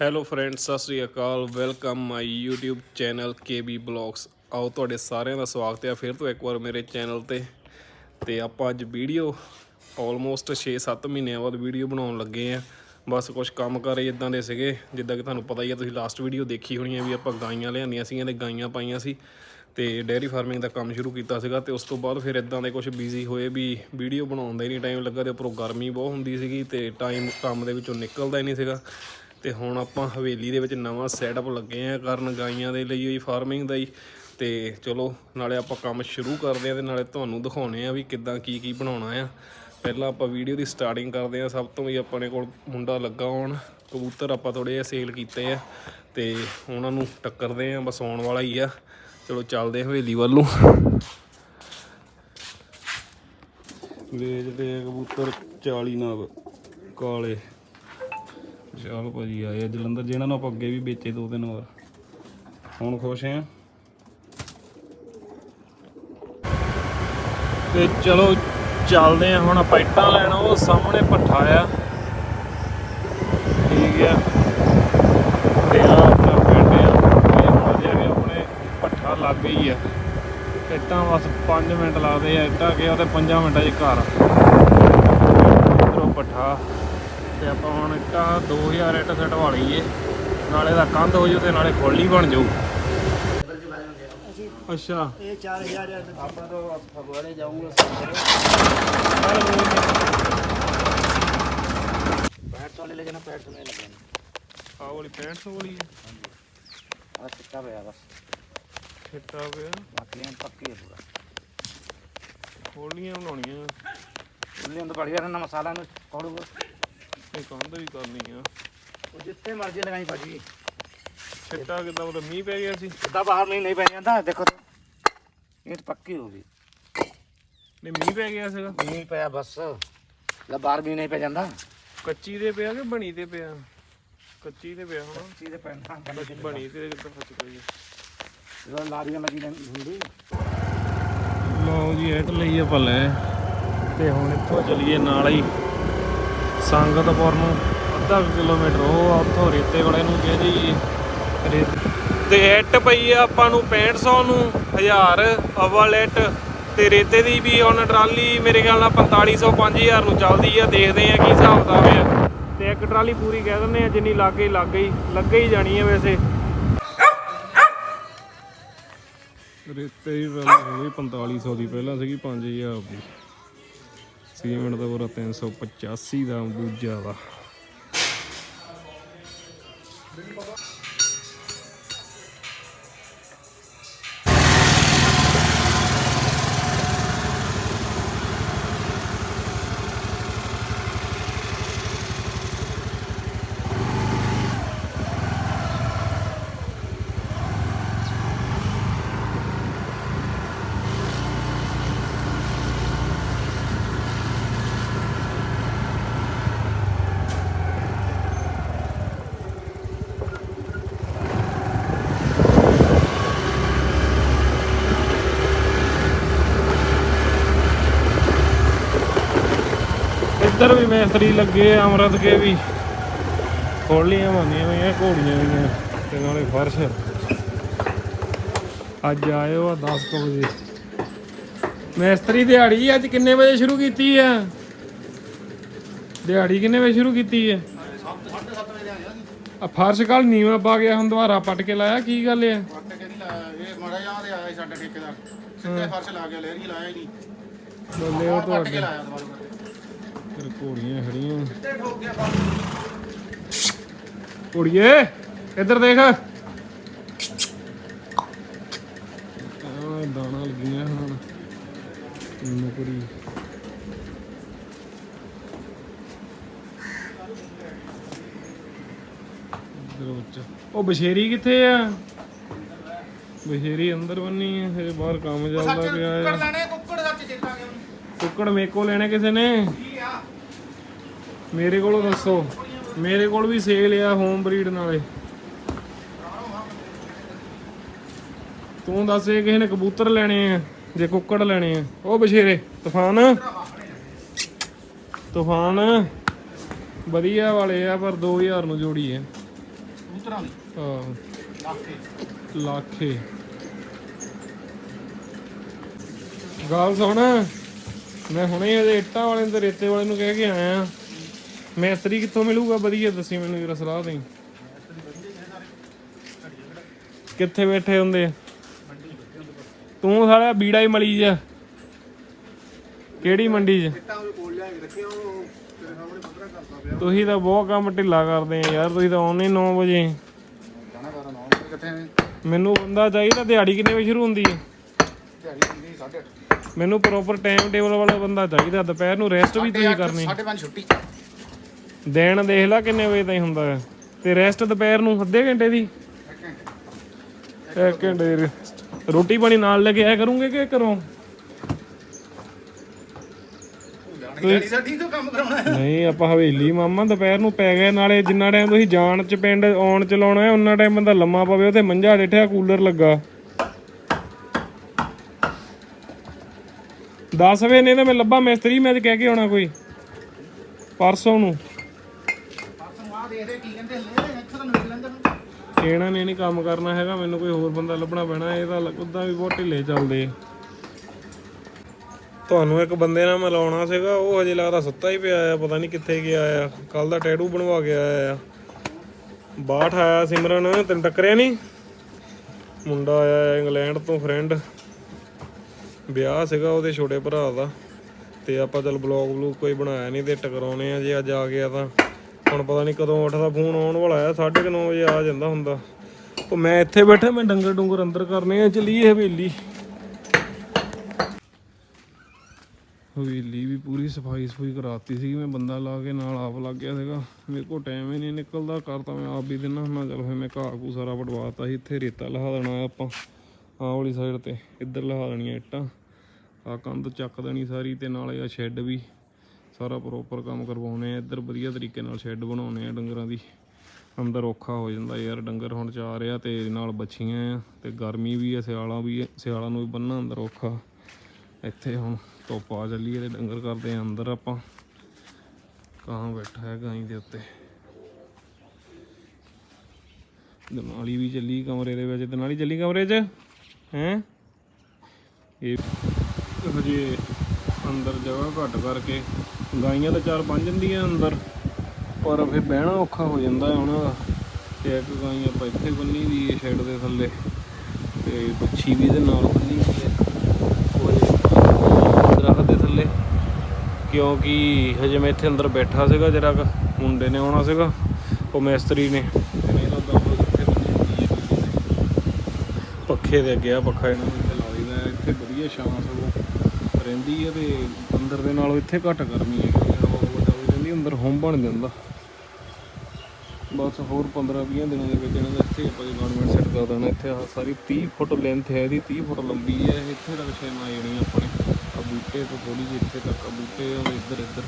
Hello friends ਸਤਿ ਸ੍ਰੀ ਅਕਾਲ। Welcome my YouTube channel KB blogs ਆਓ ਤੁਹਾਡੇ ਸਾਰਿਆਂ ਦਾ ਸਵਾਗਤ ਹੈ। ਫਿਰ ਤੋਂ ਇੱਕ ਵਾਰ ਮੇਰੇ ਚੈਨਲ ਤੇ। ਤੇ ਆਪਾਂ ਅੱਜ ਵੀਡੀਓ ਆਲਮੋਸਟ 6-7 ਮਹੀਨਿਆਂ ਬਾਅਦ ਵੀਡੀਓ ਬਣਾਉਣ ਲੱਗੇ ਆ ਬਸ ਕੁਝ ਕੰਮ ਕਰ ਇਦਾਂ ਦੇ ਸੀਗੇ, ਜਿੱਦਾਂ ਕਿ ਤੁਹਾਨੂੰ ਪਤਾ ਹੀ ਹੈ, ਤੁਸੀਂ ਲਾਸਟ ਵੀਡੀਓ ਦੇਖੀ ਹੋਣੀ ਹੈ ਵੀ ਆਪਾਂ ਗਾਈਆਂ ਲਿਆਂਦੀਆਂ ਸੀਗੀਆਂ ਤੇ ਗਾਈਆਂ ਪਾਈਆਂ ਸੀ। ਤੇ ਡੇਅਰੀ ਫਾਰਮਿੰਗ ਦਾ ਕੰਮ ਸ਼ੁਰੂ ਕੀਤਾ ਸੀਗਾ ਤੇ ਉਸ ਤੋਂ ਬਾਅਦ ਫਿਰ ਇਦਾਂ ਦੇ ਕੁਝ ਬਿਜ਼ੀ ਹੋਏ ਵੀ ਵੀਡੀਓ ਬਣਾਉਣ ਦਾ ਹੀ ਨਹੀਂ ਟਾਈਮ ਲੱਗਾ ਤੇ ਉੱਪਰੋਂ ਗਰਮੀ ਬਹੁਤ ਹੁੰਦੀ ਸੀਗੀ ਤੇ ਟਾਈਮ ਕੰਮ ਦੇ ਵਿੱਚੋਂ ਨਿਕਲਦਾ ਹੀ ਨਹੀਂ ਸੀਗਾ। ਤੇ ਹੁਣ ਆਪਾਂ ਹਵੇਲੀ ਦੇ ਵਿੱਚ ਨਵਾਂ ਸੈਟਅਪ ਲੱਗੇ ਆ ਕਰਨ ਗਾਈਆਂ ਦੇ ਲਈ ਹੋਈ ਫਾਰਮਿੰਗ ਦਾ ਹੀ ਤੇ ਚਲੋ, ਨਾਲੇ ਆਪਾਂ ਕੰਮ ਸ਼ੁਰੂ ਕਰਦੇ ਆ ਤੇ ਨਾਲੇ ਤੁਹਾਨੂੰ ਦਿਖਾਉਣੇ ਆ ਵੀ ਕਿੱਦਾਂ ਕੀ ਕੀ ਬਣਾਉਣਾ ਆ। ਪਹਿਲਾਂ ਆਪਾਂ ਵੀਡੀਓ ਦੀ ਸਟਾਰਟਿੰਗ ਕਰਦੇ ਆ, ਸਭ ਤੋਂ ਵੀ ਆਪਣੇ ਕੋਲ ਮੁੰਡਾ ਲੱਗਾ ਹੋਣ, ਕਬੂਤਰ ਆਪਾਂ ਥੋੜੇ ਜਿਹਾ ਸੇਲ ਕੀਤੇ ਆ। ਤੇ ਉਹਨਾਂ ਨੂੰ ਟੱਕਰਦੇ ਆ, ਬਸ ਆਉਣ ਵਾਲਾ ਹੀ ਆ। ਚਲੋ, ਚੱਲਦੇ ਹਵੇਲੀ ਵੱਲ ਨੂੰ। ਵੇਚਦੇ ਆ ਕਬੂਤਰ 40 ਨਾਲ ਕਾਲੇ। ਚਲ ਭਾਜੀ, ਆਏ ਆ ਜਲੰਧਰ ਜਿਹਨਾਂ ਨੂੰ ਆਪਾਂ ਅੱਗੇ ਵੀ ਵੇਚੇ ਦੋ ਤਿੰਨ ਵਾਰ। ਹੁਣ ਖੁਸ਼ ਆ। ਤੇ ਚਲੋ, ਚੱਲਦੇ ਆ, ਹੁਣ ਆਪਾਂ ਇੱਟਾਂ ਲੈਣ, ਉਹ ਸਾਹਮਣੇ ਪੱਠਾ ਆ। ਠੀਕ ਆ। ਤੇ ਆ ਆਪਣਾ ਪਿੰਡ ਆ, ਇਹ ਹੁਣ ਵੀ ਆਪਣੇ ਪੱਠਾ ਲੱਗ ਗਈ ਆ। ਇੱਟਾਂ ਬਸ 5 ਮਿੰਟ ਲੱਗਦੇ ਆ, ਇੱਟਾਂ ਗਿਆ ਤੇ 5 ਮਿੰਟਾਂ 'ਚ ਘਰ ਉਧਰੋਂ ਪੱਠਾ ਤੇ ਆਪਾਂ ਹੁਣ ਇੱਕਾ 2000 ਇੱਟ ਸਟਵਾ ਲਈਏ ਨਾਲੇ ਦਾ ਕੰਧ ਹੋ ਜੂ ਤੇ ਨਾਲੇ ਖੋਲੀ ਬਣ ਜਾਊ। ਅੱਛਾ। ਇਹ 4000 ਆਪਾਂ ਤੋਂ ਫਗਵਾੜੇ ਜਾਊਂਗਾ। ਪੈਰ ਤੋਂ ਲੈ ਲੈਣਾ ਪੈਰ ਤੋਂ ਲੈ ਲੈਣਾ। ਆਹ ਵਾਲੀ 65 ਵਾਲੀ ਹਾਂਜੀ ਆ ਚਿੱਟਾ ਪਿਆ ਬਸ। ਚਿੱਟਾ ਪਿਆ। ਬਾਕੀ ਪੱਕੀ ਹੈ ਪੂਰਾ। ਖੋਲੀਆਂ ਬਣਾਉਣੀਆਂ। ਖੋਲੀਆਂ ਤਾਂ ਬੜੀਆ ਨਾ ਮਸਾਲਾ ਨੂੰ ਕੋੜੂਗਾ। ਇਹ ਕੰਧ ਵੀ ਕਰਨੀ ਆ। ਉਹ ਜਿੱਥੇ ਮਰਜ਼ੀ ਲਗਾਈ ਭਾਜੀ। ਛੱਟਾ ਕਿਦਾਂ ਮਤਲਬ ਮੀਂਹ ਪੈ ਗਿਆ ਸੀ? ਸਿੱਧਾ ਬਾਹਰ ਨਹੀਂ ਨਹੀਂ ਪੈ ਜਾਂਦਾ। ਦੇਖੋ ਇਹ ਪੱਕੀ ਹੋ ਗਈ। ਨਹੀਂ ਮੀਂਹ ਪੈ ਗਿਆ ਸੀਗਾ। ਨਹੀਂ ਪਿਆ ਬਸ। ਲੈ ਬਾਹਰ ਵੀ ਨਹੀਂ ਪੈ ਜਾਂਦਾ। ਕੱਚੀ ਦੇ ਪਿਆ ਕਿ ਬਣੀ ਤੇ ਪਿਆ? ਕੱਚੀ ਤੇ ਪਿਆ ਹੁਣ। ਚੀਜ਼ ਪੈਣਾ ਬਣੀ ਤੇ ਕਿੱਦਾਂ ਫਸ ਗਈ ਜਦੋਂ ਲਾਰੀਆਂ ਲੱਗੀ ਨਹੀਂ ਹੁੰਦੀ। ਲਓ ਜੀ ਐਟ ਲਈ ਭਲੇ ਤੇ ਹੁਣ ਇੱਥੋਂ ਚਲੀਏ ਨਾਲ ਹੀ। ਸੰਗਤਪੁਰ ਨੂੰ ਅੱਧਾ ਕੁ ਕਿਲੋਮੀਟਰ, ਉਹ ਉੱਥੋਂ ਰੇਤੇ ਵਾਲੇ ਨੂੰ ਕਹਿ ਜੀ। ਤੇ ਇੱਟ ਪਈ ਆ ਆਪਾਂ ਨੂੰ 6500 ਨੂੰ 1000 ਅਵਲ ਤੇ ਰੇਤੇ ਦੀ ਵੀ ਹੁਣ ਟਰਾਲੀ ਮੇਰੇ ਖਿਆਲ ਨਾਲ 4500 5000 ਨੂੰ ਚੱਲਦੀ ਆ, ਦੇਖਦੇ ਆ ਕੀ ਹਿਸਾਬ ਦਾ ਆ। ਤੇ ਇੱਕ ਟਰਾਲੀ ਪੂਰੀ ਕਹਿ ਦਿੰਦੇ ਆ, ਜਿੰਨੀ ਲੱਗ ਗਈ ਲੱਗ ਗਈ, ਲੱਗੇ ਹੀ ਜਾਣੀ ਆ ਵੈਸੇ। ਰੇਤੇ ਦੀ ਵੈਲ 4500 ਦੀ ਪਹਿਲਾਂ ਸੀਗੀ 5000 ਦੀ। ਸੀਮੈਂਟ ਦਾ ਪੂਰਾ 385 ਦਾ ਦੂਜਾ ਵਾ। ਇੱਧਰ ਵੀ ਮੈਸਤਰੀ ਲੱਗੇ ਆ ਅਮਰਤ ਕੇ ਵੀ। ਖੋਲੀਆਂ ਬੰਦੀਆਂ ਹੋਈਆਂ ਘੋੜੀਆਂ ਵੀ ਤੇ ਨਾਲੇ ਫਰਸ਼। ਅੱਜ ਆਇਓ ਆ 10 ਕੁ ਵਜੇ। ਮੈਸਤਰੀ ਦਿਹਾੜੀ ਅੱਜ ਕਿੰਨੇ ਵਜੇ ਸ਼ੁਰੂ ਕੀਤੀ ਆ? ਦਿਹਾੜੀ ਕਿੰਨੇ ਵਜੇ ਸ਼ੁਰੂ ਕੀਤੀ ਹੈ ਆ ਫਰਸ਼ ਕੱਲ ਨੀਵਾ ਪਾ ਗਿਆ ਹੁਣ ਦੁਬਾਰਾ ਪੱਟ ਕੇ ਲਾਇਆ ਕੀ ਗੱਲ ਆ? ਪੱਟ ਕੇ ਨਹੀਂ ਲਾਇਆ ਇਹ ਮਾੜਾ ਤੇ ਆਇਆ ਸਾਡਾ ਠੇਕੇਦਾਰ। ਸਿੱਧੇ ਫਰਸ਼ ਲਾ ਗਿਆ ਲਹਿਰੀ ਲਾਇਆ ਹੀ ਨਹੀਂ। ਬੱਲੇ ਉਹ ਪੱਟ ਕੇ ਤੁਹਾਡੇ ਲਾਇਆ ਦੁਬਾਰਾ। ਫਿਰ ਘੋੜੀਆਂ ਖੜੀਆਂ। ਗਿਆ ਕੁੜੀਏ ਇੱਧਰ ਦੇਖ। ਆ ਦਾਣਾ ਲੱਗੀਆਂ ਹੁਣ ਨੁਕਰੀ। ਇੱਧਰ ਉੱਚ ਉਹ ਬਸ਼ੇਰੀ ਕਿੱਥੇ ਆ? ਬਸ਼ੇਰੀ ਅੰਦਰ ਬੰਨੀ ਹੈ ਹਜੇ ਬਾਹਰ ਕੰਮ ਚੱਲਦਾ ਪਿਆ ਕੁੱਕੜ ਹੈ ਲੈਣੇ ਕੁੱਕੜ ਦਾ ਚੇਤਾਂਗੇ ਉਹਨੂੰ ਕੁੱਕੜ ਮੇਰੇ ਕੋਲ ਲੈਣੇ ਕਿਸੇ ਨੇ? ਮੇਰੇ ਕੋਲੋਂ ਦੱਸੋ। ਮੇਰੇ ਕੋਲ ਵੀ ਸੇਲ ਆ ਹੋਮ ਬਰੀਡ ਨਾਲੇ। ਤੂੰ ਦੱਸ ਇਹ ਕਿਸੇ ਨੇ ਕਬੂਤਰ ਲੈਣੇ ਆ ਜੇ ਕੁੱਕੜ ਲੈਣੇ ਆ? ਉਹ ਬਸ਼ੇਰੇ ਤੂਫਾਨ। ਤੂਫਾਨ। ਵਧੀਆ ਵਾਲੇ ਆ ਪਰ 2000 ਨੂੰ ਜੋੜੀ ਆ। ਕਬੂਤਰਾਂ ਦੀ ਹਾਂ ਲਾਖੇ। ਲਾਖੇ। ਗੱਲ ਸੁਣ। ਮੈਂ ਹੁਣੇ ਇਹਦੇ ਇੱਟਾਂ ਵਾਲੇ ਤੇ ਰੇਤੇ ਵਾਲੇ ਨੂੰ ਕਹਿ ਕੇ ਆਇਆ। ਮੈਸਤਰੀ ਕਿੱਥੋਂ ਮਿਲੂਗਾ? ਵਧੀਆ ਦੱਸੀ ਮੈਨੂੰ ਜਰਾ ਸਲਾਹ ਦੇਈ। ਕਿੱਥੇ ਬੈਠੇ ਹੁੰਦੇ ਆ? ਤੂੰ ਸਾਲਿਆ ਬੀੜਾ ਹੀ ਮਲੀ ਜਾ। ਕਿਹੜੀ ਮੰਡੀ 'ਚ? ਤੁਸੀਂ ਤਾਂ ਬਹੁਤ ਕੰਮ ਢਿੱਲਾ ਕਰਦੇ ਆ ਯਾਰ, ਤੁਸੀਂ ਤਾਂ ਆਉਣੇ 9 ਵਜੇ। ਮੈਨੂੰ ਬੰਦਾ ਚਾਹੀਦਾ ਦਿਹਾੜੀ ਕਿੰਨੇ ਵਜੇ ਸ਼ੁਰੂ ਹੁੰਦੀ ਹੈ ਮੈਨੂੰ ਪ੍ਰੋਪਰ ਟਾਈਮ ਟੇਬਲ ਵਾਲਾ ਬੰਦਾ ਚਾਹੀਦਾ, ਦੁਪਹਿਰ ਨੂੰ ਰੈਸਟ ਵੀ ਤੁਸੀਂ ਕਰਨੀ। 5:30 ਛੁੱਟੀ। ਦਿਨ ਦੇਖ ਲੈ ਕਿੰਨੇ ਵਜੇ ਤਾਈਂ ਹੁੰਦਾ ਹੈ। ਤੇ ਰੈਸਟ ਦੁਪਹਿਰ ਨੂੰ ਅੱਧੇ ਘੰਟੇ ਦੀ? ਇੱਕ ਘੰਟੇ ਦੀ rest। ਰੋਟੀ ਪਾਣੀ ਨਾਲ ਲੈ ਕੇ ਆਇਆ ਕਰੂੰਗੇ ਕਿ ਘਰੋਂ? ਜਾਣੀ ਜਾਣੀ ਸਾਡੀ ਤੋਂ ਕੰਮ ਕਰਾਉਣਾ ਹੈ। ਨਹੀਂ ਆਪਾਂ ਹਵੇਲੀ ਮਾਮਾ ਦੁਪਹਿਰ ਨੂੰ ਪੈ ਗਏ। ਨਾਲੇ ਜਿੰਨਾ ਟਾਈਮ ਤੁਸੀਂ ਜਾਣ ਚ ਪਿੰਡ ਆਉਣ ਚ ਲਾਉਣਾ ਹੈ ਉਹਨਾਂ ਟਾਈਮ ਬੰਦਾ ਲੰਮਾ ਪਵੇ। ਉਹਤੇ ਮੰਜਾ ਡਿੱਠਿਆ ਕੂਲਰ ਲੱਗਾ। 10 ਵਜੇ ਨੇ ਤਾਂ ਮੈਂ ਲੱਭਾ ਮਿਸਤਰੀ ਮੈਂ ਅੱਜ ਕਹਿ ਕੇ ਆਉਣਾ ਕੋਈ। ਪਰਸੋਂ ਨੂੰ ਪਰਸੋਂ ਆ ਦੇਖਦੇ ਕੀ ਕਹਿੰਦੇ ਹਲੇ ਇੱਥੇ ਤਾਂ ਮਿਲ ਲੈਂਦੇ ਨੂੰ ਇਹਨਾਂ ਨੇ ਨਹੀਂ ਕੰਮ ਕਰਨਾ ਹੈਗਾ, ਮੈਨੂੰ ਕੋਈ ਹੋਰ ਬੰਦਾ ਲੱਭਣਾ ਪੈਣਾ, ਇਹ ਤਾਂ ਉਦਾਂ ਵੀ ਬਹੁਤ ਢਿੱਲੇ ਚੱਲਦੇ ਤੁਹਾਨੂੰ ਇੱਕ ਬੰਦੇ ਨਾਲ ਮਿਲਾਉਣਾ ਸੀਗਾ, ਉਹ ਹਜੇ ਲੱਗਦਾ ਸੁੱਤਾ ਹੀ ਪਿਆ ਆ, ਪਤਾ ਨਹੀਂ ਕਿੱਥੇ ਗਿਆ ਆ। ਕੱਲ ਦਾ ਟੈਟੂ ਬਣਵਾ ਕੇ ਆਇਆ ਆ। ਬਾਠ ਆਇਆ ਸਿਮਰਨ, ਤੈਨੂੰ ਟੱਕਰਿਆ ਨਹੀਂ ਮੁੰਡਾ ਆਇਆ ਇੰਗਲੈਂਡ ਤੋਂ ਫਰੈਂਡ ਵਿਆਹ ਸੀਗਾ ਉਹਦੇ ਛੋਟੇ ਭਰਾ ਦਾ, ਤੇ ਆਪਾਂ ਚੱਲ ਬਲੌਗ ਬਲੂਗ ਕੋਈ ਬਣਾਇਆ ਨਹੀਂ ਤੇ ਟਕਰਾਉਣੇ ਆ, ਜੇ ਅੱਜ ਆ ਗਿਆ ਤਾਂ। ਹੁਣ ਪਤਾ ਨਹੀਂ ਕਦੋਂ ਉੱਠਦਾ, ਫੋਨ ਆਉਣ ਵਾਲਾ ਆ 9:30 ਵਜੇ ਆ ਜਾਂਦਾ ਹੁੰਦਾ। ਉਹ ਮੈਂ ਇੱਥੇ ਬੈਠਾ, ਮੈਂ ਡੰਗਰ ਡੁੰਗਰ ਅੰਦਰ ਕਰਨੇ ਆ, ਚਲੀਏ ਹਵੇਲੀ। ਹਵੇਲੀ ਵੀ ਪੂਰੀ ਸਫ਼ਾਈ ਸਫ਼ਾਈ ਕਰਾਤੀ ਸੀ ਮੈਂ ਬੰਦਾ ਲਾ ਕੇ ਨਾਲ ਆਪ ਲੱਗ ਗਿਆ ਸੀਗਾ। ਮੇਰੇ ਕੋਲ ਟਾਈਮ ਹੀ ਨਹੀਂ ਨਿਕਲਦਾ ਕਰਤਾ ਮੈਂ ਆਪ ਵੀ ਦਿਨਾ ਹੁੰਦਾ, ਚਲ ਫਿਰ ਮੈਂ ਘਾਹ ਘੂ ਸਾਰਾ ਪਟਵਾਤਾ ਸੀ, ਇੱਥੇ ਰੇਤਾ ਲਹਾ ਦੇਣਾ ਆਪਾਂ, ਆਹ ਵਾਲੀ ਸਾਈਡ ਤੇ, ਇੱਧਰ ਲਹਾ ਦੇਣੀਆਂ ਇੱਟਾਂ। ਆ ਕੰਧ ਚੱਕ ਦੇਣੀ ਸਾਰੀ ਤੇ ਨਾਲੇ ਆ ਸ਼ੈੱਡ ਵੀ। ਸਾਰਾ ਪ੍ਰੋਪਰ ਕੰਮ ਕਰਵਾਉਣੇ ਆ ਇੱਧਰ ਵਧੀਆ ਤਰੀਕੇ ਨਾਲ ਸ਼ੈੱਡ ਬਣਾਉਣੇ ਆ ਡੰਗਰਾਂ ਦੀ। ਅੰਦਰ ਔਖਾ ਹੋ ਜਾਂਦਾ ਯਾਰ ਡੰਗਰ ਹੁਣ ਚਾ ਰਿਹਾ ਤੇ ਨਾਲ ਬੱਛੀਆਂ ਆ ਤੇ ਗਰਮੀ ਵੀ ਆ ਸਿਆਲਾਂ ਵੀ ਆ, ਸਿਆਲਾਂ ਨੂੰ ਵੀ ਬੰਨਣਾ ਅੰਦਰ ਔਖਾ ਇੱਥੇ ਹੁਣ ਧੁੱਪ ਆ ਚੱਲੀ ਹੈ ਤੇ ਡੰਗਰ ਕਰਦੇ ਆ ਅੰਦਰ ਆਪਾਂ। ਕਾਂ ਬੈਠਾ ਹੈ ਗਾਈ ਦੇ ਉੱਤੇ। ਦਨਾਲੀ ਵੀ ਚੱਲੀ ਕਮਰੇ ਦੇ ਵਿੱਚ ਦਨਾਲੀ ਚੱਲੀ ਕਮਰੇ 'ਚ? ਹੈ? ਇਹ ਹਜੇ ਅੰਦਰ ਜਗ੍ਹਾ ਘੱਟ ਕਰਕੇ, ਗਾਈਆਂ ਤਾਂ ਚਾਰ ਪੰਜ ਹੁੰਦੀਆਂ ਅੰਦਰ, ਪਰ ਫਿਰ ਬਹਿਣਾ ਔਖਾ ਹੋ ਜਾਂਦਾ ਹੈ ਉਹਨਾਂ ਦਾ। ਤੇ ਇੱਕ ਗਾਈ ਆਪਾਂ ਇੱਥੇ ਬੰਨੀ ਦੀ ਹੈ ਸ਼ੈੱਡ ਦੇ ਥੱਲੇ, ਤੇ ਬੱਚੀ ਵੀ ਇਹਦੇ ਨਾਲ ਬੰਨੀ ਹੋਈ ਹੈ। ਦਰਖਤ ਦੇ ਥੱਲੇ, ਕਿਉਂਕਿ ਹਜੇ ਮੈਂ ਇੱਥੇ ਅੰਦਰ ਬੈਠਾ ਸੀਗਾ, ਜਿਹੜਾ ਮੁੰਡੇ ਨੇ ਆਉਣਾ ਸੀਗਾ, ਉਹ ਮਿਸਤਰੀ ਨੇ। ਪੱਖੇ ਦੇ ਅੱਗੇ ਆ, ਪੱਖਾ ਇਹਨਾਂ ਨੂੰ ਇੱਥੇ ਲਾ ਲਈਦਾ ਇੱਥੇ ਵਧੀਆ ਛਾਂ ਸਗੋਂ। ਰਹਿੰਦੀ ਹੈ ਤੇ ਅੰਦਰ ਦੇ ਨਾਲੋਂ ਇੱਥੇ ਘੱਟ ਗਰਮੀ ਹੈ ਕਿਉਂਕਿ ਹਵਾ ਹਵਾ ਚੱਲਦੀ ਰਹਿੰਦੀ ਅੰਦਰ ਹੋਮ ਬਣ ਜਾਂਦਾ। ਬਸ ਹੋਰ 15 20 ਦਿਨਾਂ ਦੇ ਵਿੱਚ ਇਹਨਾਂ ਦਾ ਇੱਥੇ ਆਪਾਂ ਗਵਰਨਮੈਂਟ ਸੈੱਟ ਕਰ ਦੇਣਾ, ਇੱਥੇ ਆਹ ਸਾਰੀ 30 ਫੁੱਟ ਲੈਂਥ ਹੈ ਇਹਦੀ 30 ਫੁੱਟ ਲੰਬੀ ਹੈ, ਇੱਥੇ ਤੱਕ ਛੇਮਾਂ ਆਉਣੀਆਂ ਆਪਣੇ ਆ ਬੂਟੇ ਤੋਂ ਥੋੜੀ ਜਿਹੀ ਇੱਥੇ ਤੱਕ ਆ, ਬੂਟੇ ਇੱਧਰ ਇੱਧਰ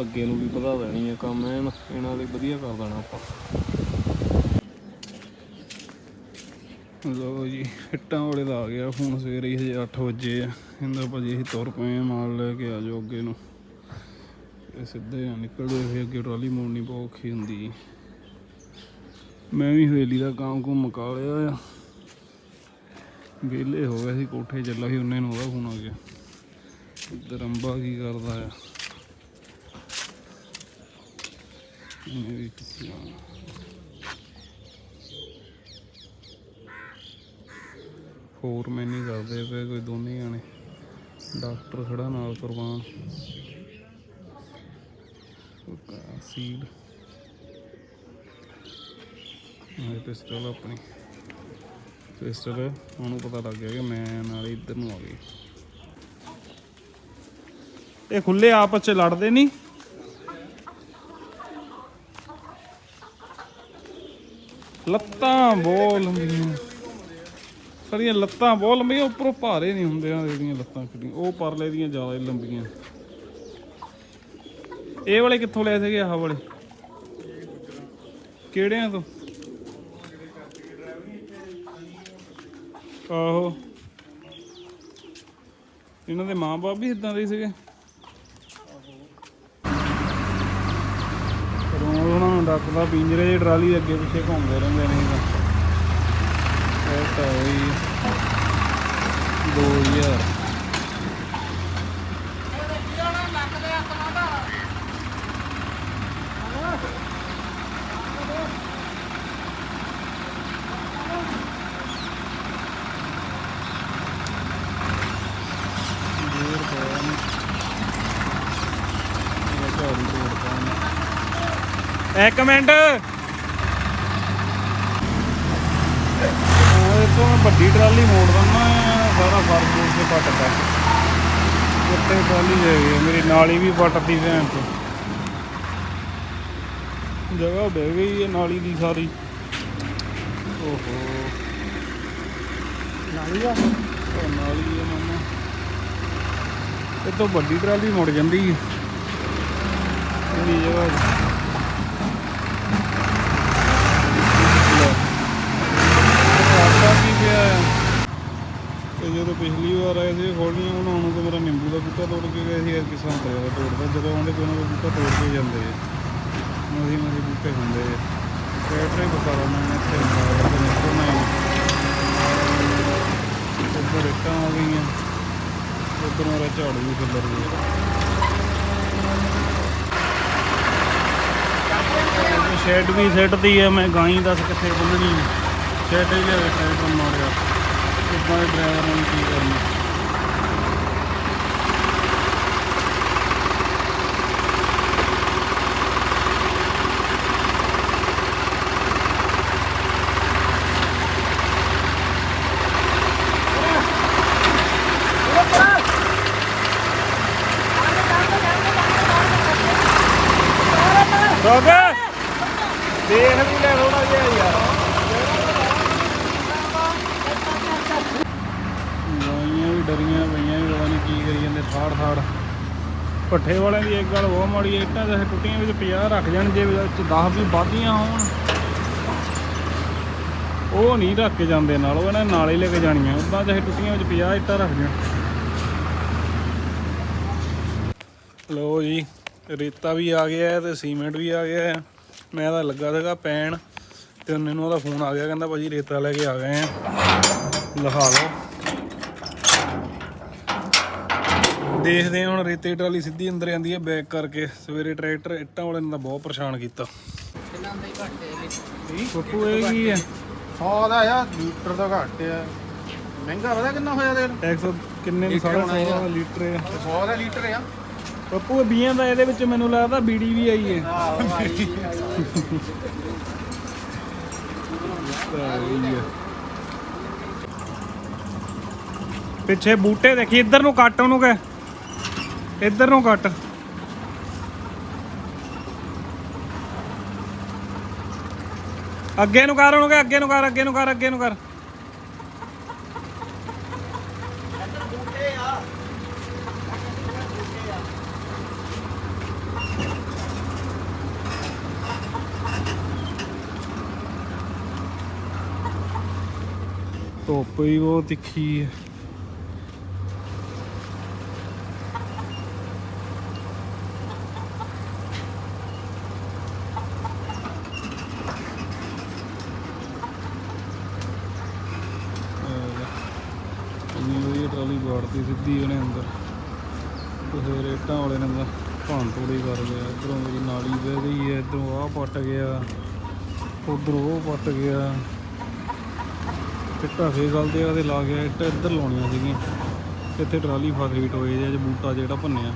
ਅੱਗੇ ਨੂੰ ਵੀ ਵਧਾ ਦੇਣੀ ਹੈ ਕੰਮ, ਐਨ ਇਹਨਾਂ ਲਈ ਵਧੀਆ ਕਰ ਦੇਣਾ ਆਪਾਂ। ਲੋ ਜੀ, ਇੱਟਾਂ ਵਾਲੇ ਦਾ ਆ ਗਿਆ ਹੁਣ ਸਵੇਰੇ ਹੀ, ਹਜੇ 8 ਵਜੇ ਆ। ਕਹਿੰਦਾ ਭਾਜੀ ਅਸੀਂ ਤੁਰ ਪਏ ਆ ਮਾਲ ਲੈ ਕੇ ਆ ਜਾਓ ਅੱਗੇ ਨੂੰ। ਇਹ ਸਿੱਧੇ ਆ, ਨਿਕਲਦੇ ਹੋਏ ਅੱਗੇ ਟਰਾਲੀ ਮੋੜਨੀ ਬਹੁਤ ਔਖੀ ਹੁੰਦੀ ਮੈਂ ਵੀ ਹਵੇਲੀ ਦਾ ਕੰਮ ਕੁਮ ਮੁਕਾ ਲਿਆ ਆ। ਵਿਹਲੇ ਹੋ ਗਏ ਸੀ, ਕੋਠੇ ਚੱਲਾ ਸੀ, ਉਹਨੇ ਨੂੰ ਉਹਦਾ ਫੋਨ ਆ ਗਿਆ। ਇੱਧਰ ਕੀ ਕਰਦਾ ਆ? ਇਹ ਵੀ ਕਿਸੇ ਹੋਰ ਮੈਨੀ ਕਰਦੇ ਪਏ, ਕੋਈ ਦੋਨੇ ਜਾਣੇ। ਡਾਕਟਰ ਖੜਾ ਨਾਲ ਕੁਰਬਾਨ। ਸੀਲ ਇਹ ਪਿਸਟਲ ਆਪਣੀ। ਪਿਸਟਲ ਉਹਨੂੰ ਪਤਾ ਲੱਗ ਗਿਆ ਕਿ ਮੈਂ ਨਾਲ ਇੱਧਰ ਨੂੰ ਆ ਗਈ। ਇਹ ਖੁੱਲੇ ਆਪਸ ਚ ਲੜਦੇ ਨਹੀਂ? ਲੱਤਾਂ ਬਹੁਤ ਲੰਬੀਆਂ ਸਾਡੀਆਂ ਲੱਤਾਂ ਬਹੁਤ ਲੰਬੀਆਂ, ਉੱਪਰੋਂ ਭਾਰੇ ਨਹੀਂ ਹੁੰਦੇ ਆ ਜਿਹੜੀਆਂ ਲੱਤਾਂ ਕਿੱਡੀਆਂ ਉਹ ਪਰਲੇ ਦੀਆਂ ਜ਼ਿਆਦਾ ਹੀ ਲੰਬੀਆਂ। ਇਹ ਵਾਲੇ ਕਿੱਥੋਂ ਲਏ ਸੀਗੇ, ਆਹ ਵਾਲੇ? ਕਿਹੜਿਆਂ ਤੋਂ? ਆਹੋ। ਇਹਨਾਂ ਦੇ ਮਾਂ-ਬਾਪ ਵੀ ਇਦਾਂ ਦੇ ਸੀਗੇ। ਪਰ ਉਹਨਾਂ ਪਿੰਜਰੇ ਦੀ ਟਰਾਲੀ ਅੱਗੇ ਪਿੱਛੇ ਘੁੰਮਦੇ ਰਹਿੰਦੇ ਨੇ। ਇਹਦਾ ਇਹ ਤਾਂ ਹੋਈ 2000 ਇੱਕ ਮਿੰਟ ਉਹ ਤੋਂ ਵੱਡੀ ਟਰਾਲੀ ਮੋੜ ਆ ਸਾਰਾ ਫ਼ਰਕ ਫੂਕ ਕੇ ਪੱਟਦਾ ਉੱਤੇ ਟਰਾਲੀ ਜਾਈ ਮੇਰੀ ਨਾਲੀ ਵੀ ਪੱਟਦੀ ਭੈਣ ਤੋਂ ਜਗ੍ਹਾ ਬਹਿ ਗਈ ਹੈ ਨਾਲੀ ਦੀ ਸਾਰੀ। ਓਹੋ। ਨਾਲੀ ਆ? ਉਹ ਨਾਲੀ ਹੈ ਮਾਮਾ। ਇਹ ਤੋਂ ਵੱਡੀ ਟਰਾਲੀ ਮੁੜ ਜਾਂਦੀ ਹੈ ਇਹਦੀ ਜਗ੍ਹਾ ਲੈ। ਆਟਾ ਕੀ ਪਿਆ ਆ ਤੇ ਜਦੋਂ ਪਿਛਲੀ ਵਾਰ ਆਏ ਸੀ ਖੋਲੀਆਂ ਬਣਾਉਣ ਨੂੰ ਤੇ ਮੇਰਾ ਨਿੰਬੂ ਦਾ ਬੂਟਾ ਤੋੜ ਕੇ ਗਏ ਸੀ ਕਿਸਾਨ ਸੰਤਰੇ ਦਾ ਤੋੜਦਾ। ਜਦੋਂ ਆਉਂਦੇ ਕੋਈ ਨਾ ਕੋਈ ਬੂਟਾ ਤੋੜ ਕੇ ਜਾਂਦੇ ਆ ਮੋਦੀ ਮੋਦੀ ਬੂਟੇ ਹੁੰਦੇ ਆ ਟਰੈਕਟਰ ਬਸਾਰਾ ਨਾ ਇੱਥੇ। ਨਾ ਉੱਧਰ ਇੱਟਾਂ ਆ ਗਈਆਂ। ਉੱਧਰੋਂ ਰ ਝਾੜੂ ਵੀ ਖਿੱਲਰ ਗਿਆ ਸ਼ੈਡ ਵੀ ਸਿੱਟਦੀ ਆ, ਮੈਂ ਗਾਈ ਦੱਸ ਕਿੱਥੇ ਬੰਨਣੀ ਸ਼ੈਡ ਹੀ ਲਿਆ ਕੇ ਟਰੈਕਟਰ ਮਾਰਿਆ। Nakatid mo yung driver ng tigan mo. ਕੀ ਕਰੀ ਜਾਂਦੇ, ਥਾੜ ਥਾੜ। ਪੱਠੇ ਵਾਲਿਆਂ ਦੀ ਇੱਕ ਗੱਲ ਬਹੁਤ ਮਾੜੀ ਹੈ, ਇੱਟਾਂ ਦੇ ਟੁੱਟੀਆਂ ਵਿੱਚ 50 ਰੱਖ ਜਾਣ ਜੇ ਵਿੱਚ 10 ਵੀ ਵਾਧੀਆਂ ਹੋਣ। ਉਹ ਨਹੀਂ ਰੱਖ ਕੇ ਜਾਂਦੇ ਨਾਲ, ਉਹ ਇਹਨਾਂ ਨਾਲ ਹੀ ਲੈ ਕੇ ਜਾਣੀਆਂ, ਉਦਾਂ ਚਾਹੇ ਟੁੱਟੀਆਂ ਵਿੱਚ 50 ਇੱਟਾਂ ਰੱਖ ਜਾਣ। ਲੋ ਜੀ, ਰੇਤਾ ਵੀ ਆ ਗਿਆ ਤੇ ਸੀਮੈਂਟ ਵੀ ਆ ਗਿਆ ਹੈ। ਮੈਂ ਤਾਂ ਲੱਗਾ ਸੀਗਾ ਪੈਣ, ਤੇ ਮੈਨੂੰ ਉਹਦਾ ਫੋਨ ਆ ਗਿਆ, ਕਹਿੰਦਾ ਭਾਜੀ ਰੇਤਾ ਲੈ ਕੇ ਆ ਗਏ ਆ ਲਿਖਾ ਲਓ। ਦੇਖਦੇ ਹਾਂ ਹੁਣ ਰੇਤੇ ਟਰਾਲੀ ਸਿੱਧੀ ਅੰਦਰ ਆਂਦੀ ਹੈ ਬੈਕ ਕਰਕੇ। ਸਵੇਰੇ ਟਰੈਕਟਰ ਇੱਟਾਂ ਵਾਲੇ ਨੇ ਤਾਂ ਬਹੁਤ ਪਰੇਸ਼ਾਨ ਕੀਤਾ। ਬੱਪੂ ਇਹ ਕੀ ਹੈ? 100 ਦਾ ਆ ਲੀਟਰ ਦਾ ਘੱਟ ਆ। ਮਹਿੰਗਾ ਪਤਾ ਕਿੰਨਾ ਹੋਇਆ ਤੇਲ? ਟੈਕਸ ਕਿੰਨੇ ਨੂੰ ਲੀਟਰ ਹੋਣਾ 100 ਲੀਟਰ ਹੈ 100 ਦਾ ਲੀਟਰ ਆ। ਬੱਪੂ ਬੀਆਂ ਦਾ ਇਹਦੇ ਵਿੱਚ ਮੈਨੂੰ ਲੱਗਦਾ ਬੀੜੀ ਵੀ ਆਈ ਹੈ ਆਹੋ ਆਈ ਪਿੱਛੇ ਬੂਟੇ ਦੇਖੀ ਇੱਧਰ ਨੂੰ ਕੱਟ ਉਹਨੂੰ ਕਹ। ਇੱਧਰ ਨੂੰ ਕੱਟ। ਅੱਗੇ ਨੂੰ ਕਰ ਉਹਨੂੰ ਕਹ, ਅੱਗੇ ਨੂੰ ਕਰ, ਅੱਗੇ ਨੂੰ ਕਰ, ਅੱਗੇ ਨੂੰ ਕਰ। ਧੁੱਪ ਹੀ ਬਹੁਤ ਤਿੱਖੀ ਹੈ ਇੰਨੀ ਵਧੀਆ ਟਰਾਲੀ ਸਿੱਧੀ ਉਹਨੇ ਅੰਦਰ। ਤੇ ਫਿਰ ਰੇਟਾਂ ਵਾਲੇ ਨੇ ਤਾਂ ਭੰਨ ਤੋੜੀ ਕਰ ਗਿਆ। ਇਧਰੋਂ ਮੇਰੀ ਨਾਲੀ ਵਹਿ ਗਈ ਹੈ, ਇਧਰੋਂ ਆਹ ਪੱਟ ਗਿਆ, ਉਧਰੋਂ ਉਹ ਪੱਟ ਗਿਆ। ਇੱਟਾਂ ਫੇਰ ਗਲਦੇ ਆ ਤੇ ਲਾ ਗਿਆ ਇੱਟਾਂ ਇੱਧਰ ਲਾਉਣੀਆਂ ਸੀਗੀਆਂ। ਇੱਥੇ ਟਰਾਲੀ ਫਸ ਗਈ ਟੋਏ ਜਿਹੇ 'ਚ ਬੂਟਾ ਜਿਹੜਾ ਭੰਨਿਆ।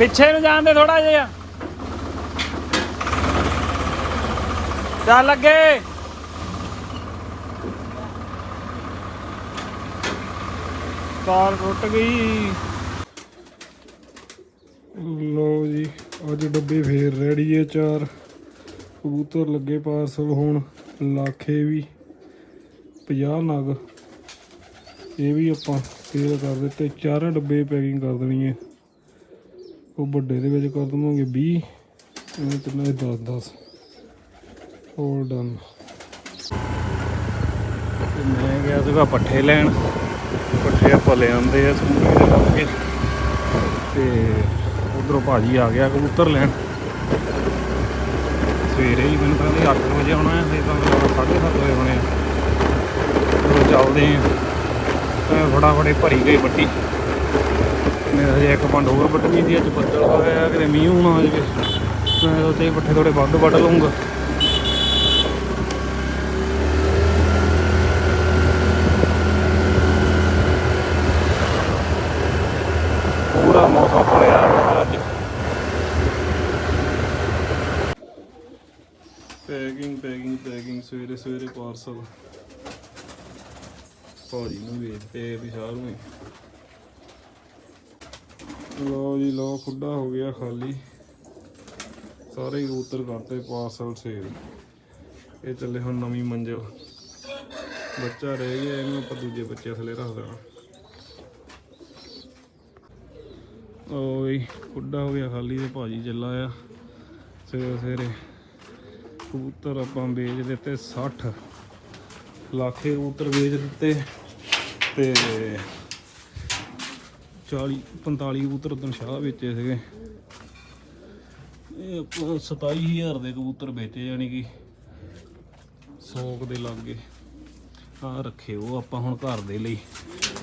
ਪਿੱਛੇ ਨੂੰ ਜਾਣ ਦੇ ਥੋੜਾ ਜਿਹਾ। ਚੱਲ ਅੱਗੇ। ਤਾਰ ਟੁੱਟ ਗਈ। ਲੋ ਜੀ, ਅੱਜ ਡੱਬੇ ਫੇਰ ਰੈਡੀ ਹੈ ਚਾਰ। ਕਬੂਤਰ ਲੱਗੇ ਪਾਰਸਲ ਹੋਣ, ਲਾਖੇ ਵੀ। 50 ਨਗ। ਇਹ ਵੀ ਆਪਾਂ ਸੇਲ ਕਰ ਦਿੱਤੇ, ਚਾਰ ਡੱਬੇ ਪੈਕਿੰਗ ਕਰ ਦੇਣੀ ਹੈ ਉਹ ਵੱਡੇ ਦੇ ਵਿੱਚ ਕਰ ਦਵਾਂਗੇ 20 ਇਹ ਤਿੰਨਾਂ ਦੇ 10 10 ਆਲ ਡਨ ਮੈਂ ਗਿਆ ਸੀਗਾ ਪੱਠੇ ਲੈਣ। ਪੱਠੇ ਆਪਾਂ ਲੈ ਆਂਦੇ ਆ ਸਕੂਟਰੀ ਦੇ ਲੱਗੇ ਤੇ ਉਧਰੋਂ ਭਾਜੀ ਆ ਗਿਆ ਕਬੂਤਰ ਲੈਣ। ਸਵੇਰੇ ਹੀ ਮੈਨੂੰ ਕਹਿੰਦੇ 8 ਵਜੇ ਆਉਣਾ ਹੈ ਤੇ ਤਾਂ 7:30 ਵਜੇ ਹੋਣੇ ਆ ਚੱਲਦੇ ਆ ਤਾਂ ਫਟਾਫਟ ਭਰੀ ਗਈ ਬੱਟੀ। ਮੇਰੇ ਹਜੇ ਇੱਕ ਪੰਡ ਹੋਰ ਵੱਢਣੀ ਸੀ, ਅੱਜ ਬੱਦਲ ਹੋਇਆ ਕਿਤੇ ਮੀਂਹ ਹੋਣਾ ਆ ਜਾਵੇ ਮੈਂ ਤਾਂ ਤੇ ਪੱਠੇ ਥੋੜੇ ਵੱਧ ਵੱਢ ਲਊਂਗਾ। ਪੂਰਾ ਮੌਸਮ ਬਣਿਆ ਅੱਜ। ਪੈਕਿੰਗ ਪੈਕਿੰਗ ਪੈਕਿੰਗ ਸਵੇਰੇ ਸਵੇਰੇ ਪਾਰਸਲ ਭਾਜੀ ਨੂੰ ਵੇਚਦੇ ਵਿਸ਼ਾਲ ਨੂੰ ਲਓ ਜੀ, ਲਓ, ਖੁੱਡਾ ਹੋ ਗਿਆ ਖਾਲੀ। ਸਾਰੇ ਕਬੂਤਰ ਕਰਤੇ ਪਾਰਸਲ ਸੇਲ ਇਹ ਚੱਲੇ ਹੁਣ ਨਵੀਂ ਮੰਜ਼ਿਲ। ਬੱਚਾ ਰਹਿ ਗਿਆ, ਇਹਨੂੰ ਆਪਾਂ ਦੂਜੇ ਬੱਚੇ ਥੱਲੇ ਰੱਖ ਦੇਣਾ। ਓਏ, ਖੁੱਡਾ ਹੋ ਗਿਆ ਖਾਲੀ ਤੇ ਭਾਜੀ ਚੱਲਾ ਆ ਸਵੇਰੇ ਸਵੇਰੇ ਕਬੂਤਰ ਆਪਾਂ ਵੇਚ ਦਿੱਤੇ 60 ਲੱਖੇ ਕਬੂਤਰ ਵੇਚ ਦਿੱਤੇ। ਤੇ 40 45 ਕਬੂਤਰ ਉਦੋਂ ਸ਼ਾਹ ਵੇਚੇ ਸੀਗੇ। ਇਹ ਆਪਾਂ 27000 ਦੇ ਕਬੂਤਰ ਵੇਚੇ, ਯਾਨੀ ਕਿ 100 ਕੁ ਦੇ ਲਾਗੇ। ਆ ਰੱਖੇ ਉਹ ਆਪਾਂ ਹੁਣ ਘਰ ਦੇ ਲਈ।